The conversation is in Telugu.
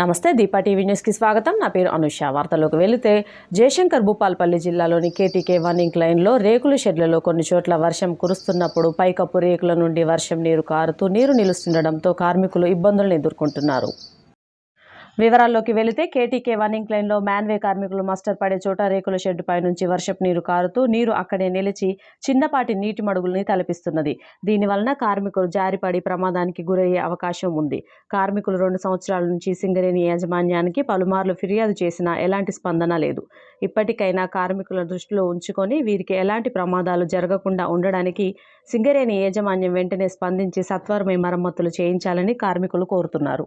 నమస్తే దీపా టీవీ న్యూస్కి స్వాగతం. నా పేరు అనుష. వార్తలోకి వెళితే జయశంకర్ భూపాల్పల్లి జిల్లాలోని కేటీకే వన్ ఇంక్ లైన్లో రేకుల షెడ్లలో కొన్ని చోట్ల వర్షం కురుస్తున్నప్పుడు పైకప్పు రేకుల నుండి వర్షం నీరు కారుతూ నీరు నిలుస్తుండడంతో కార్మికులు ఇబ్బందులను ఎదుర్కొంటున్నారు. వివరాల్లోకి వెళితే కేటీకే వన్ ఇంక్ లైన్లో మ్యాన్వే కార్మికులు మస్టర్ పడే చోట రేకుల షెడ్ పై నుంచి వర్షపు నీరు కారుతూ నీరు అక్కడే నిలిచి చిన్నపాటి నీటి మడుగుల్ని తలపిస్తున్నది. దీనివలన కార్మికులు జారిపడి ప్రమాదానికి గురయ్యే అవకాశం ఉంది. కార్మికులు రెండు సంవత్సరాల నుంచి సింగరేణి యాజమాన్యానికి పలుమార్లు ఫిర్యాదు చేసినా ఎలాంటి స్పందన లేదు. ఇప్పటికైనా కార్మికుల దృష్టిలో ఉంచుకొని వీరికి ఎలాంటి ప్రమాదాలు జరగకుండా ఉండడానికి సింగరేణి యాజమాన్యం వెంటనే స్పందించి సత్వరమే మరమ్మతులు చేయించాలని కార్మికులు కోరుతున్నారు.